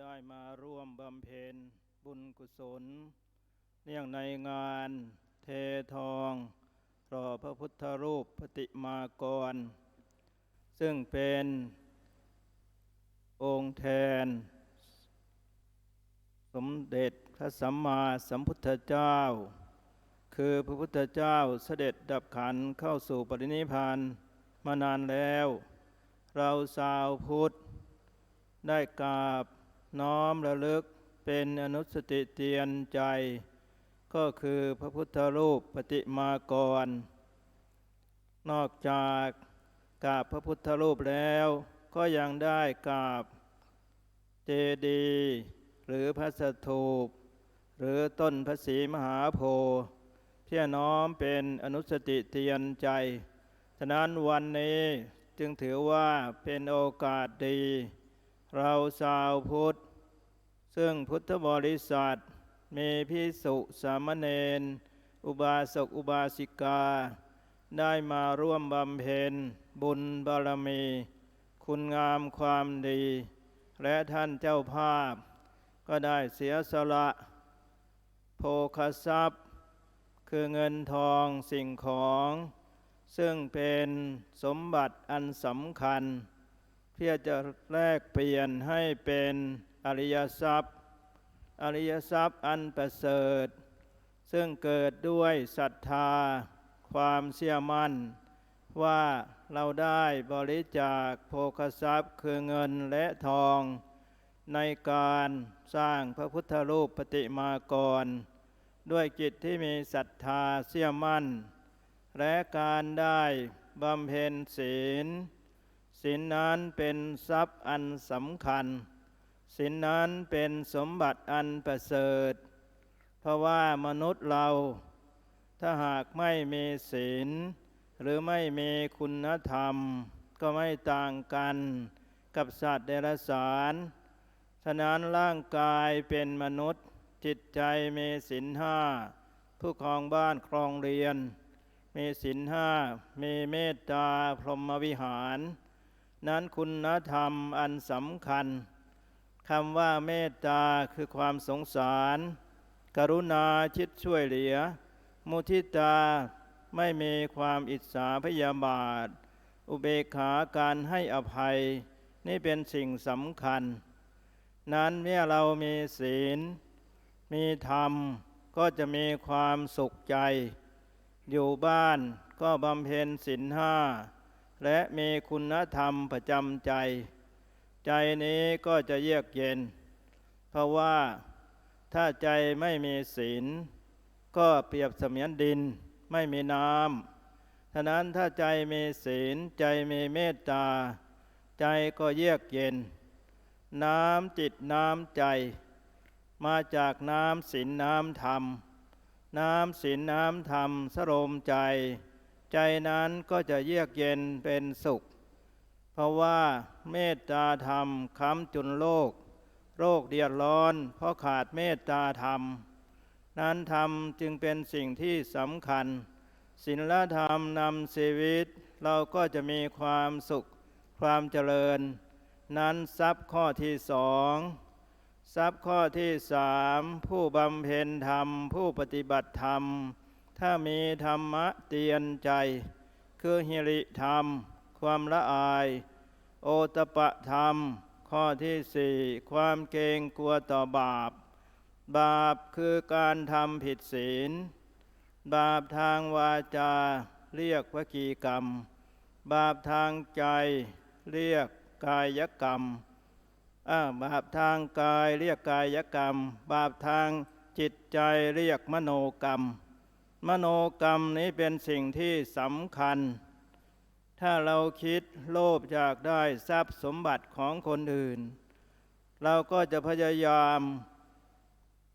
ได้มาร่วมบำเพ็ญบุญกุศล เนื่องในงานเททองรอพระพุทธรูปปฏิมากร ซึ่งเป็นองค์แทน สมเด็จพระสัมมาสัมพุทธเจ้า คือพระพุทธเจ้าเสด็จดับขันเข้าสู่ปรินิพพานมานานแล้ว เราสาวพุทธได้กราบ น้อมระลึกเป็นอนุสติเตียนใจ ก็คือพระพุทธรูปปฏิมากร นอกจากกราบพระพุทธรูปแล้วก็ยังได้กราบเจดีย์หรือพระสถูป หรือต้นพระศรีมหาโพธิ์เพื่อน้อมเป็นอนุสติเตียนใจ ฉะนั้นวันนี้จึงถือว่าเป็นโอกาสดี เราชาวพุทธ ซึ่งพุทธบริษัท มีพิสุสามเณรอุบาสกอุบาสิกา ได้มาร่วมบำเพ็ญบุญบารมี คุณงามความดี และท่านเจ้าภาพ ก็ได้เสียสละ โภคทรัพย์ คือเงินทองสิ่งของ ซึ่งเป็นสมบัติอันสำคัญ เพื่อจะแลกเปลี่ยนให้เป็นอริยทรัพย์ อริยทรัพย์อันประเสริฐ ซึ่งเกิดด้วยศรัทธา ความเชื่อมั่น ว่าเราได้บริจาคโภคทรัพย์คือเงินและทอง ในการสร้างพระพุทธรูปปฏิมากร ด้วยจิตที่มีศรัทธาเชื่อมั่น และการได้บำเพ็ญศีล ศีลนั้นเป็นทรัพย์อันสำคัญศีลนั้นเป็นสมบัติอันประเสริฐ เพราะว่ามนุษย์เราถ้าหากไม่มีศีล หรือไม่มีคุณธรรม ก็ไม่ต่างกันกับสัตว์เดรัจฉานฉะนั้นร่างกายเป็นมนุษย์ จิตใจมีศีลห้าผู้ครองบ้านครองเรียน มีศีลห้ามีเมตตาพรหมวิหาร นั้นคุณธรรมอันสำคัญคำว่าเมตตาคือความสงสาร กรุณาชิดช่วยเหลือ มุทิตาไม่มีความอิจฉาพยาบาท อุเบกขาการให้อภัย นี่เป็นสิ่งสำคัญ นั้นเมื่อเรามีศีล มีธรรมก็จะมีความสุขใจ อยู่บ้านก็บำเพ็ญศีลห้า และมีคุณธรรมประจำใจ ใจนี้ก็จะเยือกเย็น เพราะว่าถ้าใจไม่มีศีล ก็เปรียบเสมือนดินไม่มีน้ำฉะนั้นถ้าใจมีศีลใจมีเมตตา ใจก็เยือกเย็น น้ำจิตน้ำใจ มาจากน้ำศีลน้ำธรรม น้ำศีลน้ำธรรมสโรมใจ ใจนั้นก็จะเยือกเย็นเป็นสุข เพราะว่าเมตตาธรรมค้ำจุนโลก โรคเดือดร้อน เพราะขาดเมตตาธรรม นั้นธรรมจึงเป็นสิ่งที่สำคัญศีลธรรมนำชีวิต เราก็จะมีความสุข ความเจริญ นั้นทรัพย์ข้อที่สองทรัพย์ข้อที่สามผู้บำเพ็ญธรรม ผู้ปฏิบัติธรรม ถ้ามีธรรมะเตียนใจ คือหิริธรรม ความละอาย โอตปะธรรม ข้อที่สี่ความเกรงกลัวต่อบาป บาปคือการทำผิดศีล บาปทางวาจาเรียกวจีกรรม บาปทางใจเรียกกายกรรมบาปทางกายเรียกกายกรรม บาปทางจิตใจเรียกมโนกรรม มโนกรรมนี้เป็นสิ่งที่สำคัญ ถ้าเราคิดโลภอยากได้ทรัพย์สมบัติของคนอื่น เราก็จะพยายาม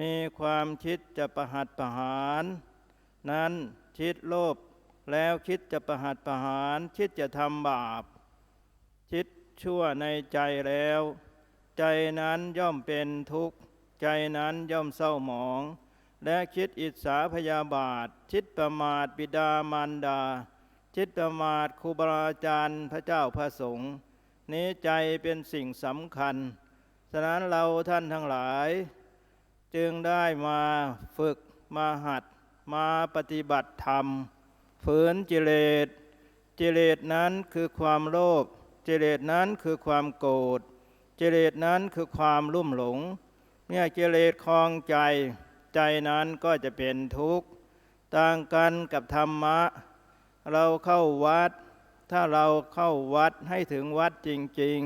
มีความคิดจะประหัตประหาร นั้นคิดโลภแล้วคิดจะประหัตประหาร คิดจะทำบาป คิดชั่วในใจแล้ว ใจนั้นย่อมเป็นทุกข์ ใจนั้นย่อมเศร้าหมอง และคิดอิจฉาพยาบาท คิดประมาทบิดามารดา คิดประมาทครูบาอาจารย์พระเจ้าพระสงฆ์นี้ใจเป็นสิ่งสำคัญ ฉะนั้นเราท่านทั้งหลาย จึงได้มาฝึกมาหัด มาปฏิบัติธรรม ฝืนกิเลสกิเลสนั้นคือความโลภกิเลสนั้นคือความโกรธกิเลสนั้นคือความลุ่มหลงเมื่อกิเลสคลองใจ ใจนั้นก็จะเป็นทุกข์ ต่างกันกับธรรมะ เราเข้าวัด ถ้าเราเข้าวัดให้ถึงวัดจริง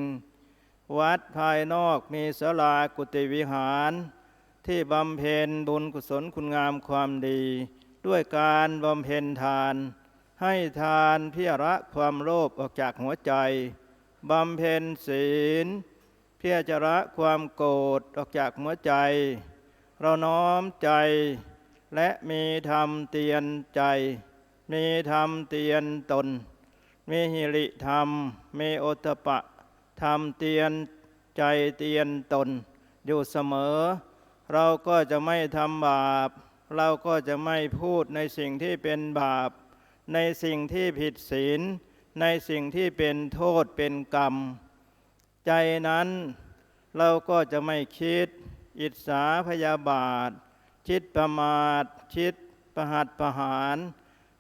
ๆ วัดภายนอกมีศาลากุฏิวิหาร ที่บำเพ็ญบุญกุศลคุณงามความดี ด้วยการบำเพ็ญทาน ให้ทานเพื่อละความโลภออกจากหัวใจบำเพ็ญศีล เพื่อจะละความโกรธออกจากหัวใจ เราน้อมใจ และมีธรรมเตียนใจ มีธรรมเตียนตน มีหิริธรรม มีโอตปะ ธรรมเตียนใจเตียนตน อยู่เสมอ เราก็จะไม่ทำบาป เราก็จะไม่พูดในสิ่งที่เป็นบาป ในสิ่งที่ผิดศีล ในสิ่งที่เป็นโทษเป็นกรรม ใจนั้นเราก็จะไม่คิด อิจฉาพยาบาทคิดประมาทคิดประหัตประหาร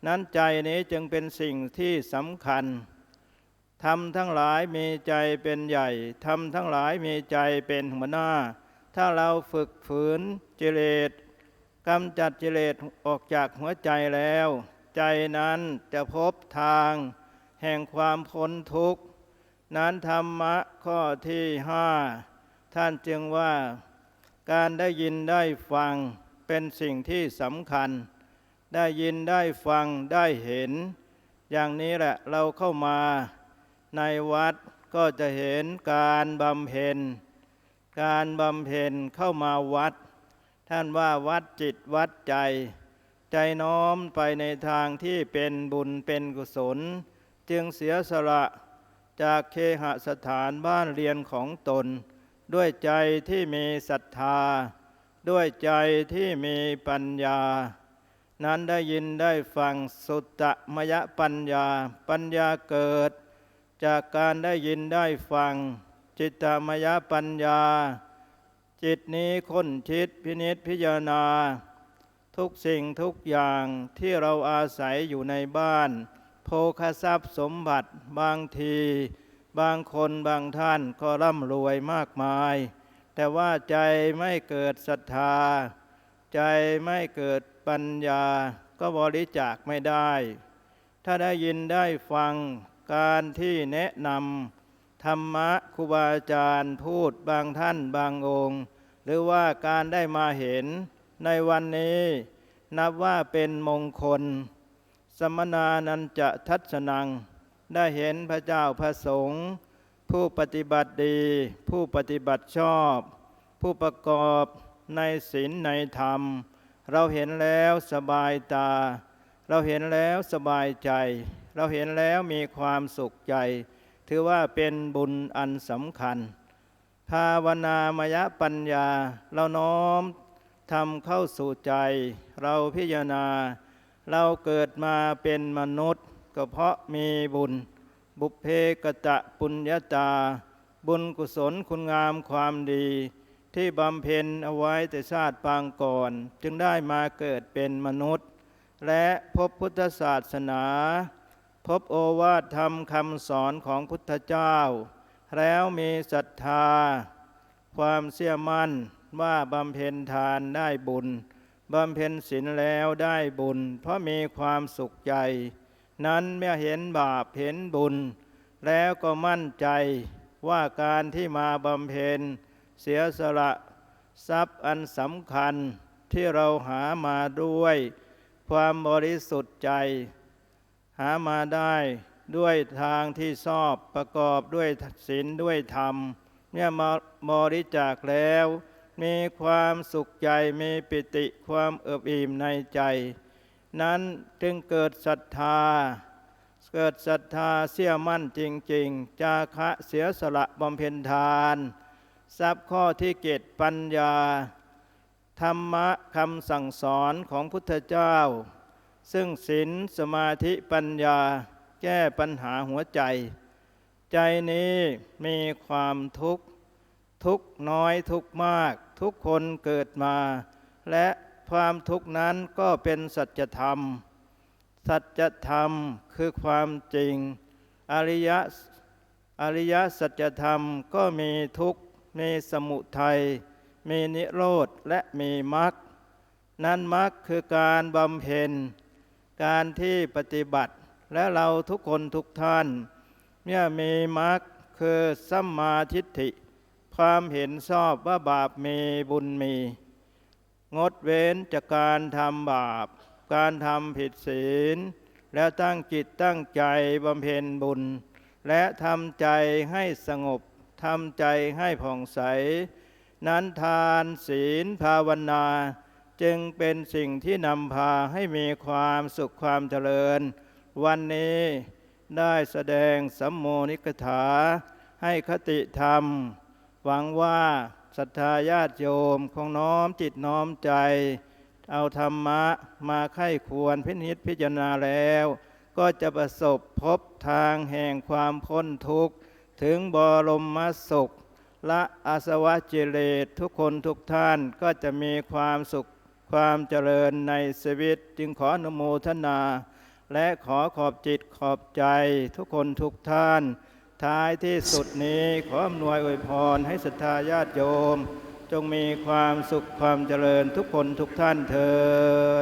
นั้นใจนี้จึงเป็นสิ่งที่สำคัญทำทั้งหลายมีใจเป็นใหญ่ทำทั้งหลายมีใจเป็นหัวหน้า ถ้าเราฝึกฝืนกิเลสกำจัดกิเลสออกจากหัวใจแล้ว ใจนั้นจะพบทาง แห่งความพ้นทุกข์ นั้นธรรมะข้อที่ห้าท่านจึงว่า การได้ยินได้ฟังเป็นสิ่งที่สำคัญ ได้ยินได้ฟังได้เห็น อย่างนี้แหละเราเข้ามาในวัดก็จะเห็นการบำเพ็ญ การบำเพ็ญเข้ามาวัด ท่านว่าวัดจิตวัดใจ ใจน้อมไปในทางที่เป็นบุญเป็นกุศล จึงเสียสละจากเคหสถานบ้านเรียนของตน ด้วยใจที่มีศรัทธา ด้วยใจที่มีปัญญา นั้นได้ยินได้ฟังสุตตมยปัญญา ปัญญาเกิด จากการได้ยินได้ฟัง จิตตมยปัญญา จิตนี้ค้นคิดพินิษพิจารณา ทุกสิ่งทุกอย่างที่เราอาศัยอยู่ในบ้าน โภคทรัพย์สมบัติบางที บางคนบางท่านก็ร่ำรวยมากมาย แต่ว่าใจไม่เกิดศรัทธา ใจไม่เกิดปัญญา ก็บริจาคไม่ได้ ถ้าได้ยินได้ฟังการที่แนะนำธรรมะครูบาอาจารย์พูดบางท่านบางองค์ หรือว่าการได้มาเห็นในวันนี้ นับว่าเป็นมงคล สมนานันจะทัศนัง ได้เห็นพระเจ้าพระสงฆ์ผู้ปฏิบัติดี ผู้ปฏิบัติชอบ ผู้ประกอบในศีลในธรรม เราเห็นแล้วสบายตา เราเห็นแล้วสบายใจ เราเห็นแล้วมีความสุขใจ ถือว่าเป็นบุญอันสำคัญ ภาวนามยปัญญาเราน้อมทำเข้าสู่ใจ เราพิจารณา เราเกิดมาเป็นมนุษย์ ก็เพราะมีบุญ บุพเพกตะปุญญาตาบุญกุศลคุณงามความดี ที่บำเพ็ญเอาไว้แต่ชาติปางก่อน จึงได้มาเกิดเป็นมนุษย์ และพบพุทธศาสนา พบโอวาทธรรมคำสอนของพุทธเจ้า แล้วมีศรัทธา ความเชื่อมั่นว่าบำเพ็ญทานได้บุญบำเพ็ญศีลแล้วได้บุญ เพราะมีความสุขใจ นั้นเมื่อเห็นบาปเห็นบุญ แล้วก็มั่นใจว่าการที่มาบำเพ็ญเสียสละทรัพย์อันสำคัญที่เราหามาด้วย ความบริสุทธิ์ใจ หามาได้ด้วยทางที่ชอบประกอบด้วยศีลด้วยธรรมเมื่อมาบริจาคแล้ว มีความสุขใจมีปิติความเอิบอิ่มในใจ นั้นจึงเกิดศรัทธา เกิดศรัทธาเสี่ยมั่นจริง ๆ จาคะเสียสละบำเพ็ญทาน ทรัพย์ข้อที่เกตปัญญา ธรรมะคำสั่งสอนของพุทธเจ้า ซึ่งศีลสมาธิปัญญาแก้ปัญหาหัวใจ ใจนี้มีความทุกข์ ทุกน้อยทุกมาก ทุกคนเกิดมา และ ความทุกข์นั้นก็เป็นสัจธรรม สัจธรรมคือความจริง อริยสอริยสัจธรรมก็มีทุกข์ มีสมุทัย มีนิโรธ และมีมรรค นั้นมรรคคือการบำเพ็ญ การที่ปฏิบัติ และเราทุกคนทุกท่าน เมื่อมีมรรคคือสัมมาทิฏฐิ ความเห็นชอบว่าบาปมีบุญมี งดเว้นจากการทำบาป การทำผิดศีล แล้วตั้งจิตตั้งใจบำเพ็ญบุญ และทำใจให้สงบทำใจให้ผ่องใส นั้นทานศีลภาวนา จึงเป็นสิ่งที่นำพาให้มีความสุขความเจริญ วันนี้ได้แสดงสัมโมนิกถา ให้คติธรรม หวังว่า ศรัทธาญาติโยมคงน้อมจิตน้อมใจ เอาธรรมะมาไข้ควรพินิจพิจารณาแล้ว ก็จะประสบพบทางแห่งความพ้นทุกข์ ถึงบรมสุข และอาสวะเจเลสทุกคนทุกท่านก็จะมีความสุขความเจริญในชีวิตจึงขออนุโมทนา และขอขอบจิตขอบใจทุกคนทุกท่าน ท้ายที่สุดนี้ขออำนวยอวยพรให้ศรัทธาญาติโยม จงมีความสุขความเจริญทุกคนทุกท่านเทิ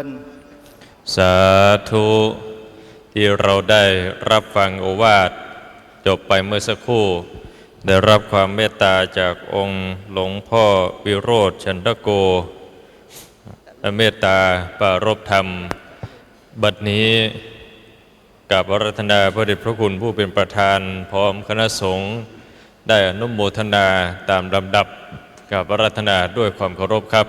นสาธุที่เราได้รับฟังโอวาทจบไปเมื่อสักครู่ ได้รับความเมตตาจากองค์หลวงพ่อวิโรธชันทโกและเมตตาปรารบธรรม บัดนี้ กับวารัธนาพระเดชพระคุณผู้เป็นประธาน พร้อมคณะสงฆ์ได้อนุมโมทนาตามลำดับกับวารัธนาด้วยความเคารพครับ